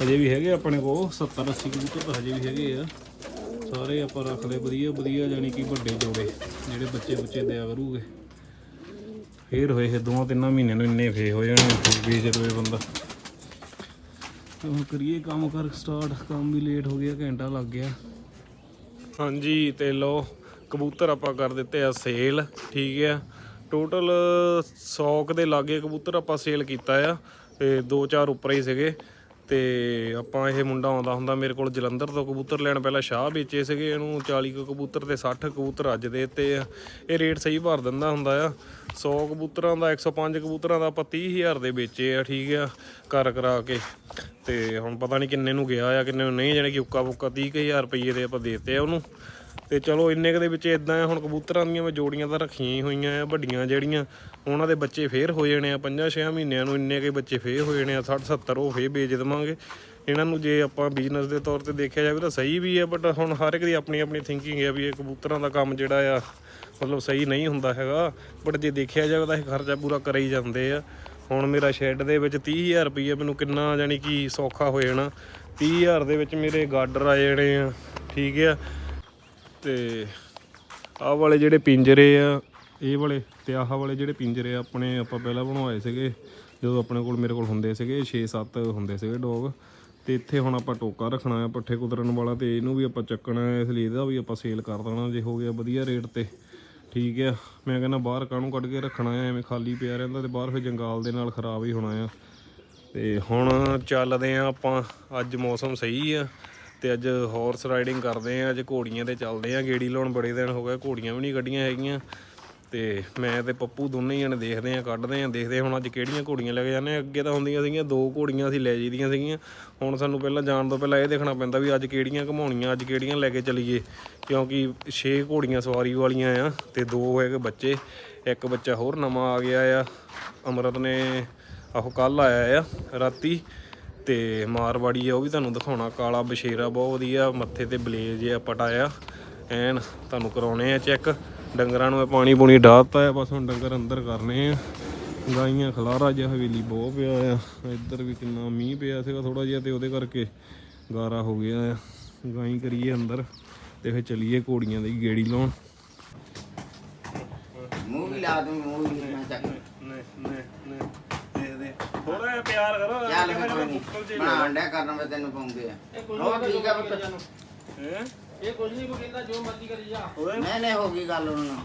ਹਜੇ ਵੀ ਹੈਗੇ ਆਪਣੇ ਕੋਲ 70 80 ਕਬੂਤਰ ਤਾਂ ਹਜੇ ਵੀ ਹੈਗੇ ਆ। ਸਾਰੇ ਆਪਾਂ ਰੱਖ ਲਏ, ਵਧੀਆ ਵਧੀਆ, ਯਾਨੀ ਕਿ ਵੱਡੇ ਜੋੜੇ, ਜਿਹੜੇ ਬੱਚੇ ਬੱਚੇ ਦਿਆ ਕਰੂਗੇ। ਫੇਰ ਹੋਏ ਇਹ ਦੋਵਾਂ ਤਿੰਨਾਂ ਮਹੀਨਿਆਂ ਨੂੰ ਇੰਨੇ ਫੇ ਹੋ ਜਾਣੇ ਵੇਚ ਰਵੇ ਬੰਦਾ। ਹੁਣ ਕਰੀਏ, ਕੰਮ ਕਰ ਸਟਾਰਟ ਕੰਮ ਵੀ ਲੇਟ ਹੋ ਗਿਆ, ਘੰਟਾ ਲੱਗ ਗਿਆ। ਹਾਂਜੀ, ਤੇ ਲੋ ਕਬੂਤਰ ਆਪਾਂ ਕਰ ਦਿੱਤੇ ਆ ਸੇਲ ਠੀਕ ਆ। ਟੋਟਲ 100 ਕੁ ਦੇ ਲਾਗੇ ਕਬੂਤਰ ਆਪਾਂ ਸੇਲ ਕੀਤਾ ਆ, ਤੇ ਦੋ ਚਾਰ ਉੱਪਰ ਹੀ ਸੀਗੇ। ਤੇ ਆਪਾਂ ਇਹ ਮੁੰਡਾ ਆਉਂਦਾ ਹੁੰਦਾ ਮੇਰੇ ਕੋਲ ਜਲੰਧਰ ਤੋਂ, ਕਬੂਤਰ ਲੈਣ ਪਹਿਲਾਂ ਸ਼ਾਹ ਵੇਚੇ ਸੀਗੇ ਇਹਨੂੰ 40 ਕੁ ਕਬੂਤਰ ਤੇ 60 ਕਬੂਤਰ ਅੱਜ ਦੇ ਦਿੱਤੇ ਆ। ਇਹ ਰੇਟ ਸਹੀ ਭਰ ਦਿੰਦਾ ਹੁੰਦਾ ਆ। 100 ਕਬੂਤਰਾਂ ਦਾ 105 ਕਬੂਤਰਾਂ ਦਾ ਆਪਾਂ 30000 ਦੇ ਵੇਚੇ ਆ, ਠੀਕ ਆ ਕਰ ਕਰਾ ਕੇ। ਤੇ ਹੁਣ ਪਤਾ ਨਹੀਂ ਕਿੰਨੇ ਨੂੰ ਗਿਆ ਆ, ਕਿੰਨੇ ਨੂੰ ਨਹੀਂ, ਜਾਣੀ ਕਿ ਉੱਕਾ ਬੁੱਕਾ 30000 ਰੁਪਏ ਦੇ ਆਪਾਂ ਦੇਤੇ ਆ ਉਹਨੂੰ। ਤੇ ਚਲੋ ਇੰਨੇ ਕੁ ਦੇ ਵਿੱਚ ਇਦਾਂ ਹੁਣ ਕਬੂਤਰਾਂ ਦੀਆਂ ਮੈਂ ਜੋੜੀਆਂ ਤਾਂ ਰੱਖੀਆਂ ਹੀ ਹੋਈਆਂ ਆ, ਵੱਡੀਆਂ ਜਿਹੜੀਆਂ, ਉਹਨਾਂ ਦੇ ਬੱਚੇ ਫੇਰ ਹੋ ਜਾਣੇ ਆ 5-6 ਮਹੀਨਿਆਂ ਨੂੰ ਇੰਨੇ ਕੇ ਬੱਚੇ ਫੇਰ ਹੋ ਜਾਣੇ ਆ 60-70 ਉਹ ਫੇਰ ਵੇਚ ਦੇਵਾਂਗੇ। ਇਹਨਾਂ ਨੂੰ ਜੇ ਆਪਾਂ ਬਿਜ਼ਨਸ ਦੇ ਤੌਰ ਤੇ ਦੇਖਿਆ ਜਾਵੇ ਤਾਂ ਸਹੀ ਵੀ ਹੈ ਬਟ ਹੁਣ ਹਰ ਇੱਕ ਦੀ ਆਪਣੀ ਆਪਣੀ ਥਿੰਕਿੰਗ ਹੈ ਵੀ ਇਹ ਕਬੂਤਰਾਂ ਦਾ ਕੰਮ ਜਿਹੜਾ ਆ, ਮਤਲਬ ਸਹੀ ਨਹੀਂ ਹੁੰਦਾ ਹੈਗਾ। ਬਟ ਜੇ ਦੇਖਿਆ ਜਾਵੇ ਤਾਂ ਇਹ ਖਰਚਾ ਪੂਰਾ ਕਰ ਹੀ ਜਾਂਦੇ ਆ। ਹੁਣ ਮੇਰਾ ਸ਼ੈੱਡ ਦੇ ਵਿੱਚ 30000 ਰੁਪਏ ਮੈਨੂੰ ਕਿੰਨਾ ਜਾਨੀ ਕਿ ਸੌਖਾ ਹੋ ਜਾਣਾ। 30000 ਦੇ ਵਿੱਚ ਮੇਰੇ ਗਾਰਡਰ ਆ ਜਾਣੇ ਆ, ਠੀਕ ਆ। ਤੇ ਆਹ ਵਾਲੇ ਜਿਹੜੇ ਪਿੰਜਰੇ ਆ, ਇਹ ਵਾਲੇ ਤੇ ਆਹ ਵਾਲੇ ਜਿਹੜੇ ਪਿੰਜਰੇ ਆ ਆਪਣੇ ਆਪਾਂ ਪਹਿਲਾਂ ਬਣਵਾਏ ਸੀਗੇ, ਜਦੋਂ ਆਪਣੇ ਕੋਲ ਮੇਰੇ ਕੋਲ ਹੁੰਦੇ ਸੀਗੇ 6-7 ਹੁੰਦੇ ਸੀਗੇ ਡੌਗ। ਤੇ ਇੱਥੇ ਹੁਣ ਆਪਾਂ ਟੋਕਾ ਰੱਖਣਾ ਆ ਪੱਠੇ ਕੁਤਰਨ ਵਾਲਾ ਤੇ ਇਹਨੂੰ ਵੀ ਆਪਾਂ ਚੱਕਣਾ ਹੈ ਇਸ ਲਈ ਇਹਦਾ ਵੀ ਆਪਾਂ ਸੇਲ ਕਰ ਦੇਣਾ ਜੇ ਹੋ ਗਿਆ ਵਧੀਆ ਰੇਟ ਤੇ। ਠੀਕ ਆ, ਮੈਂ ਕਹਿੰਦਾ ਬਾਹਰ ਕਾਹਨੂੰ ਕੱਢ ਕੇ ਰੱਖਣਾ ਆ, ਐਵੇਂ ਖਾਲੀ ਪਿਆ ਰਹਿੰਦਾ ਤੇ ਬਾਹਰ ਫਿਰ ਜੰਗਾਲ ਦੇ ਨਾਲ ਖਰਾਬ ਹੀ ਹੋਣਾ ਆ। ਤੇ ਹੁਣ ਚੱਲਦੇ ਆ ਆਪਾਂ, ਅੱਜ ਮੌਸਮ ਸਹੀ ਆ। ਤੇ ਅੱਜ ਹਾਰਸ ਰਾਈਡਿੰਗ ਕਰਦੇ ਆ, ਅੱਜ ਘੋੜੀਆਂ ਤੇ ਚੱਲਦੇ ਆ, ਗੇੜੀ ਲਾਉਣ ਬੜੇ ਦਿਨ ਹੋ ਗਏ, ਘੋੜੀਆਂ ਵੀ ਨਹੀਂ ਕੱਢੀਆਂ ਹੈਗੀਆਂ। ਤੇ ਮੈਂ ਤੇ ਪੱਪੂ ਦੋਨੇ ਹੀ ਜਣੇ ਦੇਖਦੇ ਆ, ਕੱਢਦੇ ਆ, ਦੇਖਦੇ ਆ ਹੁਣ ਅੱਜ ਕਿਹੜੀਆਂ ਘੋੜੀਆਂ ਲੈ ਕੇ ਜਾਂਦੇ ਆ। ਅੱਗੇ ਤਾਂ ਹੁੰਦੀਆਂ ਸੀਗੀਆਂ, ਦੋ ਘੋੜੀਆਂ ਅਸੀਂ ਲੈ ਜਾਈਦੀਆਂ ਸੀਗੀਆਂ। ਹੁਣ ਸਾਨੂੰ ਪਹਿਲਾਂ ਜਾਣ ਤੋਂ ਪਹਿਲਾਂ ਇਹ ਦੇਖਣਾ ਪੈਂਦਾ ਵੀ ਅੱਜ ਕਿਹੜੀਆਂ ਘਮਾਉਣੀਆਂ, ਅੱਜ ਕਿਹੜੀਆਂ ਲੈ ਕੇ ਚਲੀਏ। ਕਿਉਂਕਿ 6 ਘੋੜੀਆਂ ਸਵਾਰੀ ਵਾਲੀਆਂ ਆ ਤੇ ਦੋ ਹੈਗੇ ਬੱਚੇ, ਇੱਕ ਬੱਚਾ ਹੋਰ ਨਵਾਂ ਆ ਗਿਆ ਆ। ਅਮਰਤ ਨੇ ਆਹੋ ਕੱਲ ਆਇਆ ਆ ਰਾਤੀ। ਤੇ ਮਾਰਵਾੜੀ ਆ ਉਹ ਵੀ ਤੁਹਾਨੂੰ ਦਿਖਾਉਣਾ। ਕਾਲਾ ਬਸ਼ੇਰਾ ਬਹੁਤ ਵਧੀਆ ਮੱਥੇ ਤੇ ਬਲੇਜ ਆ ਪਟਾਇਆ। ਐਨ ਤੁਹਾਨੂੰ ਕਰਾਉਣੇ ਆ ਚੈੱਕ। ਡੰਗਰਾਂ ਨੂੰ ਪਾਣੀ ਪੂਣੀ ਡਾਹਤਾ ਆ ਬਸ ਹੁਣ ਡੰਗਰ ਅੰਦਰ ਕਰਨੇ ਆ। ਗਾਈਆਂ ਖਲਾਰਾ ਜਿਹਾ ਹਵੇਲੀ ਬਹੁਤ ਪਿਆ ਆ। ਇੱਧਰ ਵੀ ਕਿੰਨਾ ਮੀਂਹ ਪਿਆ ਸੀਗਾ ਥੋੜਾ ਜਿਹਾ ਤੇ ਉਹਦੇ ਕਰਕੇ ਗਾਰਾ ਹੋ ਗਿਆ ਆ। ਗਾਈ ਕਰੀਏ ਅੰਦਰ ਤੇ ਫਿਰ ਚਲੀਏ ਘੋੜੀਆਂ ਦੀ ਗੇੜੀ ਲਾਉਣ। ਮੂੰਹ ਵੀ ਲਾ ਦੂੰ ਮੂੰਹ ਵੀ ਮੈਂ ਚੱਕ ਨਹੀਂ ਨਹੀਂ ਨਹੀਂ। ਥੋੜਾ ਜਿਹਾ ਪਿਆਰ ਕਰੋ ਚੱਲ ਫਿਰ ਕੋਈ ਨਹੀਂ। ਬਣਾਉਣ ਡਿਆ ਕਰਨ ਮੈਂ ਤੈਨੂੰ ਪਾਉਂਦੇ ਆ। ਉਹ ਠੀਕ ਆ ਪੁੱਤ। ਹੈ? ਇਹ ਕੁਝ ਨਹੀਂ ਕੋਈ ਕਹਿੰਦਾ ਜੋ ਮਰਜ਼ੀ ਕਰੀ ਜਾ। ਨਹੀਂ ਨਹੀਂ ਹੋ ਗਈ ਗੱਲ ਉਹਨਾਂ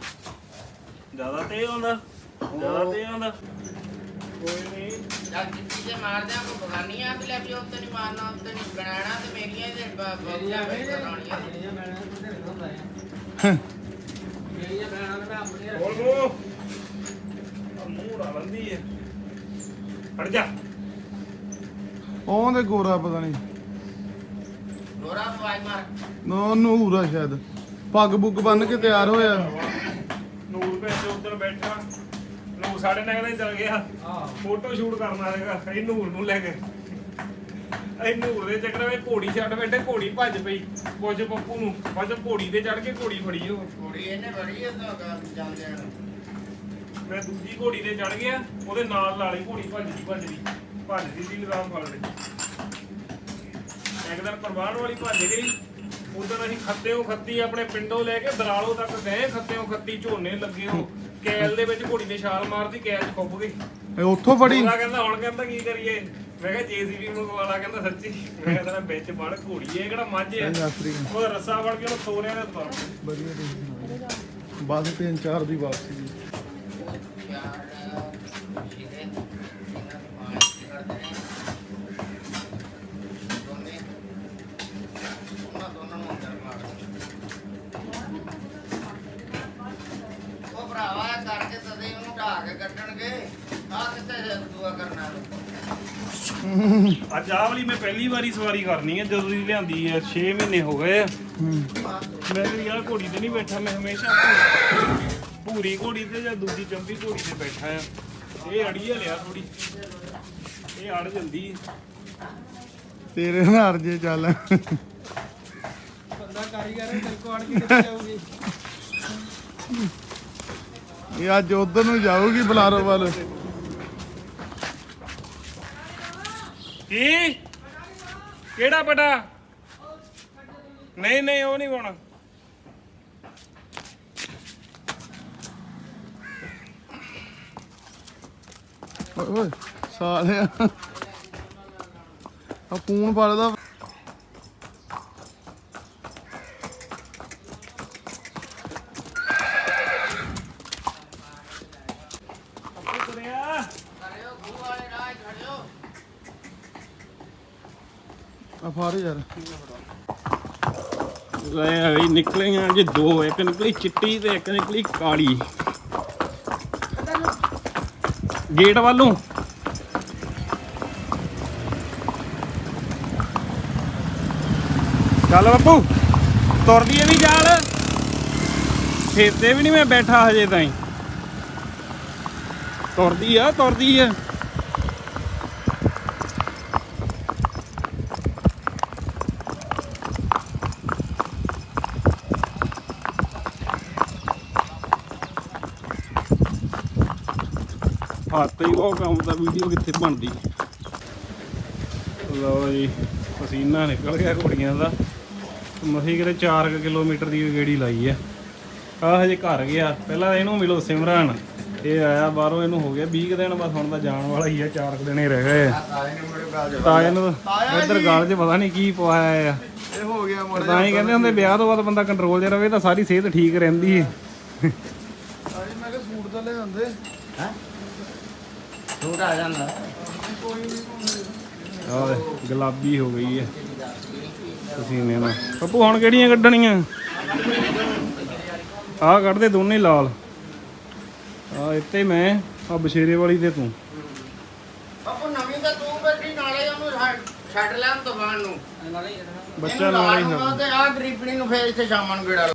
ਜ਼ਿਆਦਾ ਤੇ ਆਉਂਦਾ ਜ਼ਿਆਦਾ ਤੇ ਆਉਂਦਾ ਕੋਈ ਨਹੀਂ। ਚੱਲ ਜਿੱਤੀ ਜੇ ਮਾਰਦੇ ਆ ਕੋ ਬਗਾਨੀ ਆ ਵੀ ਲੈ ਵੀ ਉੱਤੇ ਨਹੀਂ ਮਾਰਨਾ ਉੱਤੇ ਨਹੀਂ ਬਣਾਣਾ ਤੇ ਮੇਰੀਆਂ ਇਹਦੇ ਮੇਰੀਆਂ ਬਣਾਉਣੀਆਂ। ਬੋਲ। ਬੋ ਮੂੰਹ ਡਾ ਲੰਦੀ ਹੈ ਹਟ ਜਾ। ਉਹ ਤੇ ਗੋਰਾ ਪਤਾ ਨਹੀਂ। ਗੋਰਾ ਪਵਾਈ ਮਾਰ। ਨੋ ਨੂਰ ਆ ਸ਼ਾਇਦ। ਪੱਗ ਪੁੱਗ ਬੰਨ ਕੇ ਤਿਆਰ ਹੋਇਆ। ਨੂਰ ਭੇਜ ਉਧਰ ਬੈਠਾ। ਨੂਰ ਸਾਡੇ ਨਾਲ ਕਹਿੰਦਾ ਚੱਲ ਗਿਆ। ਫੋਟੋ ਸ਼ੂਟ ਕਰਨਾ ਹੈਗਾ। ਇਹ ਨੂਰ ਨੂੰ ਲੈ ਕੇ। ਇਹ ਨੂਰ ਦੇ ਚੱਕਰ ਵਿੱਚ ਘੋੜੀ ਛੱਡ ਬੈਠੇ ਘੋੜੀ ਭੱਜ ਪਈ। ਕੁਝ ਪੱਪੂ ਨੂੰ। ਕੁਝ ਘੋੜੀ ਤੇ ਚੜ ਕੇ ਘੋੜੀ ਫੜੀ ਉਹ। ਕੁੜੀ ਇਹਨੇ ਬੜੀ ਇਹ ਤਾਂ ਗੱਲ ਜਾਂਦੇ ਹਨ ਮੈਂ ਦੂਜੀ ਘੋੜੀ ਤੇ ਚੜ ਗਿਆ ਉਹਦੇ ਨਾਲ ਲਾਲੀ ਘੋੜੀ ਭੱਜਦੀ ਭੱਜਦੀ ਭੱਜਦੀ ਸੀ ਲਗਾਮ ਫੜ ਲਈ ਇੱਕ ਦਿਨ ਪ੍ਰਵਾਨ ਵਾਲੀ ਭੱਜ ਗਈ ਉਦੋਂ ਅਸੀਂ ਖੱਤਿਓ ਖੱਤੀ ਆਪਣੇ ਪਿੰਡੋਂ ਲੈ ਕੇ ਦਰਾਲੋ ਤੱਕ ਗਏ ਖੱਤਿਓ ਖੱਤੀ ਝੋਨੇ ਲੱਗੇ ਉਹ ਕੈਲ ਦੇ ਵਿੱਚ ਘੋੜੀ ਨੇ ਛਾਲ ਮਾਰਦੀ ਕੈਲ 'ਚ ਖੁੱਭ ਗਈ। ਇਹ ਉੱਥੋਂ ਫੜੀ? ਉਹਦਾ ਕਹਿੰਦਾ ਹੁਣ ਕਹਿੰਦਾ ਕੀ ਕਰੀਏ? ਮੈਂ ਕਿਹਾ ਜੀਸੀਬੀ ਮੰਗਵਾਲਾ ਕਹਿੰਦਾ ਸੱਚੀ। ਮੈਂ ਕਹਿੰਦਾ ਵਿੱਚ ਬਣ ਘੋੜੀ ਇਹ ਕਿਹੜਾ ਮੱਝ ਯਾਤਰੀ ਉਹ ਰੱਸਾ ਫੜ ਕੇ ਉਹਨੂੰ ਤੋਰਿਆ ਤੇ ਤੁਰ। ਵਧੀਆ ਤੁਸੀਂ ਬਸ ਤਿੰਨ ਚਾਰ ਦੀ ਵਾਪਸੀ ਦੀ ਯਾਰ ਸ਼ੀਰੇ ਇਹਨਾਂ ਨੂੰ ਮਾਰ ਕਰਦੇ ਨੇ ਦੋਨੇ ਉਹਨਾਂ ਦੋਨਾਂ ਨੂੰ ਅੰਦਰ ਮਾਰ ਉਹ ਭਰਾਵਾ ਇਹ ਕਰਕੇ ਤਦੇ ਉਹਨੂੰ ਢਾ ਕੇ ਕੱਢਣਗੇ। ਆ ਕਿੱਥੇ ਦੁਆ ਕਰਨਾ ਅੱਜ ਆਹ ਵਾਲੀ ਮੈਂ ਪਹਿਲੀ ਵਾਰੀ ਸਵਾਰੀ ਕਰਨੀ ਹੈ ਜਦੋਂ ਦੀ ਲਿਆਂਦੀ ਹੈ 6 ਮਹੀਨੇ ਹੋ ਗਏ ਆ। ਮੈਂ ਵੀ ਯਾਰ ਘੋੜੀ ਤੇ ਨਹੀਂ ਬੈਠਾ ਮੈਂ ਹਮੇਸ਼ਾ ਭੂ- ਭੂਰੀ ਘੋੜੀ ਤੇ ਜਾਂ ਦੂਜੀ ਚੰਬੀ ਘੋੜੀ ਤੇ ਬੈਠਾ ਆ। ਇਹ ਅੜੀ ਲਿਆ ਥੋੜੀ ਇਹ ਅੜ ਜਾਂਦੀ। ਹੈ। ਤੇਰੇ ਨਾਲ ਜੇ ਚੱਲ। ਬੰਦਾ ਕਾਰੀਗਰ ਹੈ ਤੇਰੇ ਕੋ ਆੜ ਕੇ ਕਿੱਥੇ ਜਾਊਗੀ? ਇਹ ਅੱਜ ਉਧਰ ਨੂੰ ਜਾਊਗੀ ਬਲਾਰੋ ਵੱਲ। ਕੀ? ਕਿਹੜਾ ਬਟਾ? ਨਹੀਂ ਨਹੀਂ ਉਹ ਨਹੀਂ ਪਾਉਣਾ ਓਏ ਓਏ ਸਾਲਿਆ। ਆ ਫੋਨ ਫੜਦਾ ਆਪੇ ਤੁਰਿਆ ਕਰਿਓ ਖੂਹ ਵਾਲੇ ਰਾਹ 'ਚ ਖੜਿਓ ਆ ਫੜ ਯਾਰ ਲੈ ਨਿਕਲੀਆਂ ਜੇ ਦੋ, ਇੱਕ ਨਿਕਲੀ ਚਿੱਟੀ ਤੇ ਇੱਕ ਨਿਕਲੀ ਕਾਲੀ। ਗੇਟ ਵੱਲੋਂ। ਚੱਲ ਬੱਬੂ, ਤੁਰਦੀ ਏ ਵੀ ਜਾਲ। ਖੇਤੇ ਵੀ ਨਹੀਂ ਮੈਂ ਬੈਠਾ ਹਜੇ ਤਾਈਂ। ਤੁਰਦੀ ਆ ਤੁਰਦੀ ਆ ਹੱਥ ਹੀ ਉਹ ਕੰਮ ਦਾ ਵੀਡੀਓ ਕਿੱਥੇ ਬਣਦੀ? ਲਓ ਜੀ ਪਸੀਨਾ ਨਿਕਲ ਗਿਆ ਘੋੜੀਆਂ ਦਾ। ਮਸੀ ਕਿਤੇ 4 ਕਿਲੋਮੀਟਰ ਦੀ ਗੇੜੀ ਲਾਈ ਆ। ਆ ਹਜੇ ਘਰ ਗਿਆ। ਪਹਿਲਾਂ ਇਹਨੂੰ ਮਿਲੋ ਸਿਮਰਨ। ਇਹ ਆਇਆ ਬਾਹਰੋਂ ਇਹਨੂੰ ਹੋ ਗਿਆ 20 ਕੁ ਦਿਨ ਬਸ ਹੁਣ ਤਾਂ ਜਾਣ ਵਾਲਾ ਹੀ ਆ 4 ਕੁ ਦਿਨ ਹੀ ਰਹਿ ਗਏ ਆ। ਤਾਂ ਇਹਨੂੰ ਇੱਧਰ ਗਾਲ 'ਚ ਪਤਾ ਨਹੀਂ ਕੀ ਪਵਾਇਆ ਆ। ਇਹ ਹੋ ਗਿਆ ਮੋੜਾ ਤਾਂ ਹੀ ਕਹਿੰਦੇ ਹੁੰਦੇ ਵਿਆਹ ਤੋਂ ਬਾਅਦ ਬੰਦਾ ਕੰਟਰੋਲ 'ਚ ਰਵੇ ਤਾਂ ਸਾਰੀ ਸਿਹਤ ਠੀਕ ਰਹਿੰਦੀ ਹੈ ਮੈਂ ਕਿਹਾ ਸੂਟ ਤਾਂ ਲੈ ਆਂਦੇ ਆ ਜਾਂਦਾ। ਆਹ ਗੁਲਾਬੀ ਹੋ ਗਈ ਹੈ। ਪਸੀਨੇ ਨਾਲ ਪੱਪੂ ਹੁਣ ਕਿਹੜੀਆਂ ਕੱਢਣੀਆਂ? ਆਹ ਕੱਢਦੇ ਦੋਨੇ ਲਾਲ। ਆ ਇੱਥੇ ਮੈਂ ਆ ਬਸ਼ੇਰੇ ਵਾਲੀ ਤੇ ਤੂੰ। ਬਾਪੂ ਨਵੀਂ ਤਾਂ ਤੂੰ ਬੈਠੀ ਨਾਲੇ ਉਹਨੂੰ ਛੱਡ- ਲੈਣ ਤੂਫਾਨ ਨੂੰ। ਬੱਚਾ ਨਾਲ ਹੀ ਤੇ ਆ ਗਰੀਬਣੀ ਨੂੰ ਫੇਰ ਇੱਥੇ ਸ਼ਾਮਾਂ ਨੂੰ ਗੇੜਾ